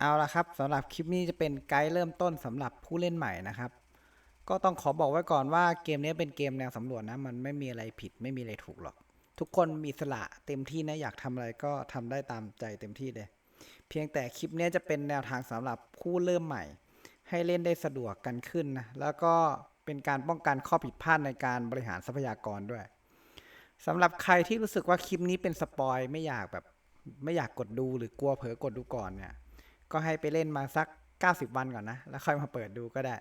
เอาละครับสำหรับคลิปนี้จะเป็นไกด์เริ่มต้นสำหรับผู้เล่นใหม่นะครับ ก็ต้องขอบอกไว้ก่อนว่าเกมนี้เป็นเกมแนวสำรวจนะ มันไม่มีอะไรผิดไม่มีอะไรถูกหรอก ทุกคนมีสละเต็มที่นะอยากทำอะไรก็ทำได้ตามใจเต็มที่เลย เพียงแต่คลิปนี้จะเป็นแนวทางสำหรับผู้เริ่มใหม่ ให้เล่นได้สะดวกกันขึ้นนะแล้วก็เป็นการป้องกันข้อผิดพลาดในการบริหารทรัพยากรด้วยสำหรับใครที่รู้สึกว่าคลิปนี้เป็นสปอยไม่อยากแบบไม่อยากกดดูหรือกลัวเผลอกดดูก่อนเนี่ย ก็ให้ไปเล่นมาสัก 90 วันก่อนนะ แล้วค่อยมาเปิดดูก็ได้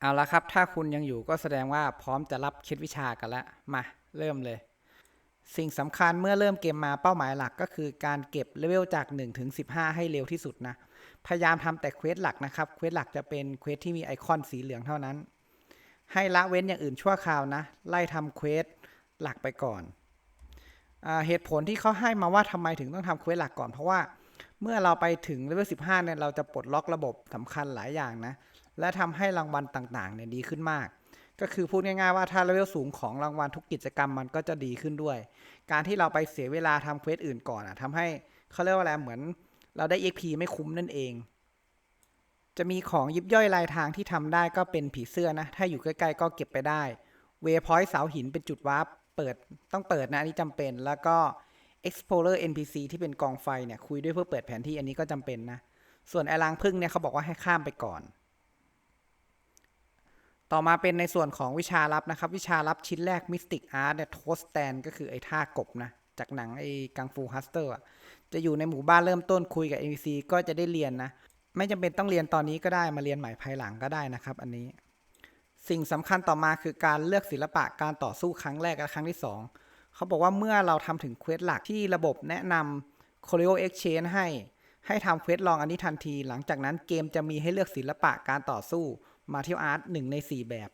เอาละครับ ถ้าคุณยังอยู่ก็แสดงว่าพร้อมจะรับคล็ดวิชากันแล้ว มาเริ่มเลย สิ่งสำคัญเมื่อเริ่มเกมมาเป้าหมายหลักก็คือการเก็บเลเวลจาก1ถึง15 ให้เร็วที่สุดนะ พยายามทำแต่เควสหลักนะครับ เควสหลักจะเป็นเควสที่มีไอคอนสีเหลืองเท่านั้น ให้ละเว้นอย่างอื่นชั่วคราวนะ ไล่ทำเควสหลักไปก่อนอเหตุผลที่เขาให้มาว่าทำไมถึงต้องทำเควสหลักก่อน เพราะว่าเมื่อเราไปถึงเลเวล15เนี่ยเราจะปลดล็อกระบบสำคัญหลายอย่างนะ และทำให้รางวัลต่างๆเนี่ยดีขึ้นมาก ก็คือพูดง่ายๆว่าถ้าเลเวลสูงของรางวัลทุกกิจกรรมมันก็จะดีขึ้นด้วย การที่เราไปเสียเวลาทำเควสอื่นก่อนอะทำให้เขาเรียกว่าอะไรเหมือนเราได้ XP ไม่คุ้มนั่นเอง จะมีของยิบย่อยลายทางที่ทำได้ก็เป็นผีเสื้อนะ ถ้าอยู่ใกล้ๆก็เก็บไปได้ เวพอยต์เสาหินเป็นจุดวาร์ปเปิดต้องเปิดนะ อันนี้จำเป็น แล้วก็ Explorer NPC ที่เป็นกองไฟเนี่ยคุยด้วยเพื่อเปิดแผนที่อันนี้ก็จำเป็นนะ ส่วนไอรางพึ่งเนี่ยเขาบอกว่าให้ข้ามไปก่อน ต่อมาเป็นในส่วนของวิชาลับนะครับ วิชาลับชิ้นแรก Mystic Art เนี่ยโทสแตนก็คือไอ้ท่ากบนะจากหนังไอ้กังฟูฮัสเตอร์จะอยู่ในหมู่บ้านเริ่มต้นคุยกับ NPC ก็จะได้เรียนนะ ไม่จำเป็นต้องเรียนตอนนี้ก็ได้มาเรียนใหม่ภายหลังก็ได้นะครับ อันนี้ สิ่งสำคัญต่อมาคือการเลือกศิลปะการต่อสู้ครั้งแรกและครั้งที่สองเขาบอกว่าเมื่อเราทำถึงเควสหลักที่ระบบแนะนำ c o r e o Exchange ให้ให้ทำเควสลองอันนี้ทันที หลังจากนั้นเกมจะมีให้เลือกศิลปะการต่อสู้มาเที่ยวอาร์ตหนึ่งใน 4 แบบ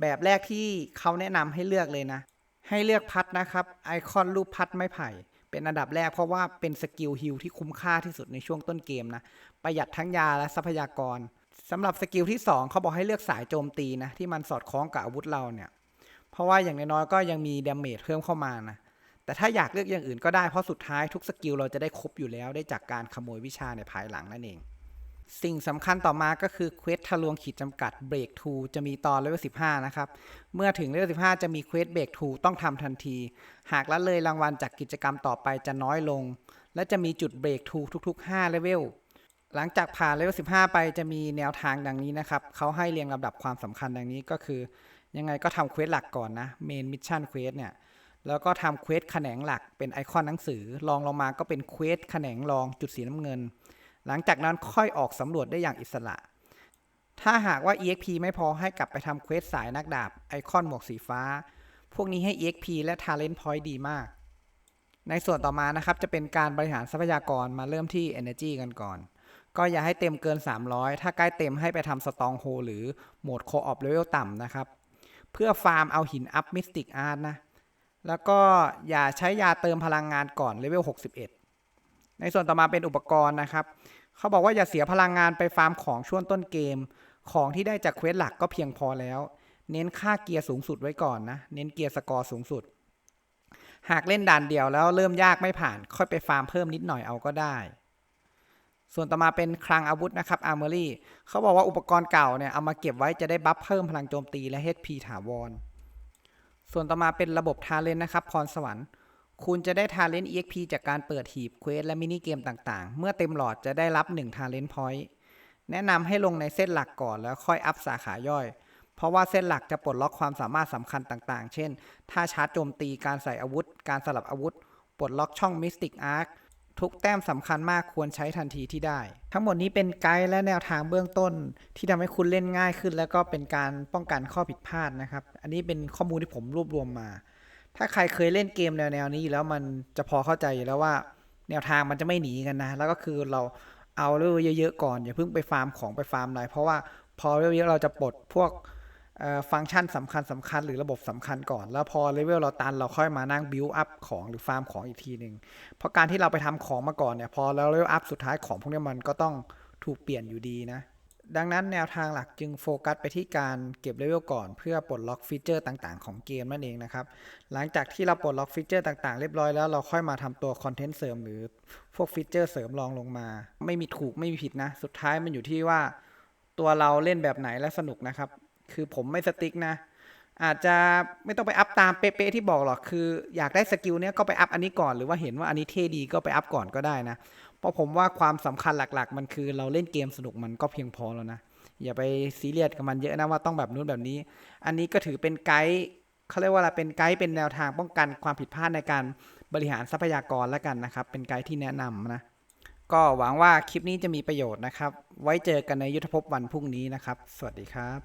แบบแรกที่เขาแนะนำให้เลือกเลยนะ ให้เลือกพัดนะครับ ไอคอนรูปพัดไม้ไผ่ เป็นอันดับแรกเพราะว่าเป็นสกิลฮิลที่คุ้มค่าที่สุดในช่วงต้นเกมนะ ประหยัดทั้งยาและทรัพยากรสำหรับสกิลที่ 2 เขาบอกให้เลือกสายโจมตีนะ ที่มันสอดคล้องกับอาวุธเราเนี่ย เพราะว่าอย่างน้อยๆก็ยังมีดาเมจเพิ่มเข้ามานะ แต่ถ้าอยากเลือกอย่างอื่นก็ได้เพราะสุดท้ายทุกสกิลเราจะได้ครบอยู่แล้วได้จากการขโมยวิชาในภายหลังนั่นเอง สิ่งสำคัญต่อมาก็คือเควสทะลวงขีดจำกัดเบรกทูจะมีตอนเลเวล15 นะครับ เมื่อถึงเลเวล15 จะมีเควสเบรกทูต้องทำทันที หากละเลยรางวัลจากกิจกรรมต่อไปจะน้อยลง และจะมีจุดเบรกทูทุกๆ5เลเวลหลังจากผ่านเลเวล15 ไปจะมีแนวทางดังนี้นะครับ เขาให้เรียงลำดับความสำคัญดังนี้ก็คือ ยังไงก็ทำเควสหลักก่อนนะเมนมิชชั่นเควสเนี่ยแล้วก็ทำเควสแขนงหลักเป็นไอคอนหนังสือรองลงมาก็เป็นเควสแขนงรองจุดสีน้ำเงิน หลังจากนั้นค่อยออกสำรวจได้อย่างอิสระ ถ้าหากว่า EXP ไม่พอให้กลับไปทำเควสสายนักดาบไอคอนหมวกสีฟ้า พวกนี้ให้ EXP และ Talent Point ดีมาก ในส่วนต่อมานะครับ จะเป็นการบริหารทรัพยากรมาเริ่มที่ Energy กันก่อน ก็อย่าให้เต็มเกิน 300 ถ้าใกล้เต็มให้ไปทำสตองโฮหรือโหมดโคออฟเลเวลต่ำนะครับ เพื่อฟาร์มเอาหินอัพมิสติกอาร์ตนะ แล้วก็อย่าใช้ยาเติมพลังงานก่อนเลเวล61 ในส่วนต่อมาเป็นอุปกรณ์นะครับ เขาบอกว่าอย่าเสียพลังงานไปฟาร์มของช่วงต้นเกม ของที่ได้จากเควสหลักก็เพียงพอแล้ว เน้นค่าเกียร์สูงสุดไว้ก่อนนะ เน้นเกียร์สกอร์สูงสุด หากเล่นด่านเดียวแล้วเริ่มยากไม่ผ่าน ค่อยไปฟาร์มเพิ่มนิดหน่อยเอาก็ได้ ส่วนต่อมาเป็นคลังอาวุธนะครับ Armory เขาบอกว่าอุปกรณ์เก่าเนี่ยเอามาเก็บไว้จะได้บัฟเพิ่มพลังโจมตีและ HP ถาวร ส่วนต่อมาเป็นระบบทาเลนนะครับพรสวรรค์ คุณจะได้ทาเลนต์ EXP จากการเปิดหีบเควสและมินิเกมต่างๆ เมื่อเต็มหลอดจะได้รับ1 Talent Point แนะนำให้ลงในเส้นหลักก่อนแล้วค่อยอัพสาขาย่อย เพราะว่าเส้นหลักจะปลดล็อกความสามารถสำคัญต่างๆ เช่น ถ้าชาร์จโจมตีการใส่อาวุธ การสลับอาวุธ ปลดล็อกช่อง Mystic Arc ทุกแต้มสำคัญมากควรใช้ทันทีที่ได้ ทั้งหมดนี้เป็นไกด์และแนวทางเบื้องต้น ที่ทำให้คุณเล่นง่ายขึ้น แล้วก็เป็นการป้องกันข้อผิดพลาดนะครับ อันนี้เป็นข้อมูลที่ผมรวบรวมมา ถ้าใครเคยเล่นเกมแนวๆนี้อยู่แล้วมันจะพอเข้าใจอยู่แล้วว่า แนวทางมันจะไม่หนีกันนะ แล้วก็คือเราเอาเรื่องเยอะๆก่อน อย่าเพิ่งไปฟาร์มของไปฟาร์มอะไรเพราะว่าพอเรื่องเยอะเราจะปลดพวกฟังก์ชันสำคัญสำคัญหรือระบบสำคัญก่อน แล้วพอเลเวลเราตันเราค่อยมานั่งบิวอัพของหรือฟาร์มของอีกทีหนึ่งเพราะการที่เราไปทำของมาก่อนเนี่ยพอแล้วเลเวลอัพสุดท้ายของพวกนี้มันก็ต้องถูกเปลี่ยนอยู่ดีนะ ดังนั้นแนวทางหลักจึงโฟกัสไปที่การเก็บเลเวลก่อน เพื่อปลดล็อกฟีเจอร์ต่างๆ ของเกมนั่นเองนะครับ หลังจากที่เราปลดล็อกฟีเจอร์ต่างๆ เรียบร้อยแล้วเราค่อยมาทำตัวคอนเทนต์เสริมหรือพวกฟีเจอร์เสริมรองลงมา ไม่มีถูกไม่มีผิดนะ สุดท้ายมันอยู่ที่ว่าตัวเราเล่นแบบไหนและสนุกนะครับ คือผมไม่สติ๊กนะ อาจจะไม่ต้องไปอัพตามเป๊ะๆที่บอกหรอกคือ อยากได้สกิลเนี้ยก็ไปอัพอันนี้ก่อนหรือว่าเห็นว่าอันนี้เท่ดีก็ไปอัพก่อนก็ได้นะ เพราะผมว่าความสำคัญหลัก ๆ มันคือเราเล่นเกมสนุกมันก็เพียงพอแล้วนะ อย่าไปซีเรียสกับมันเยอะนะว่าต้องแบบนู้นแบบนี้ อันนี้ก็ถือเป็นไกด์เขาเรียกว่าอะไรเป็นไกด์เป็นแนวทางป้องกันความผิดพลาดในการบริหารทรัพยากรแล้วกันนะครับ เป็นไกด์ที่แนะนำนะ ก็หวังว่าคลิปนี้จะมีประโยชน์นะครับ ไว้เจอกันในยุทธภพวันพรุ่งนี้นะครับ สวัสดีครับ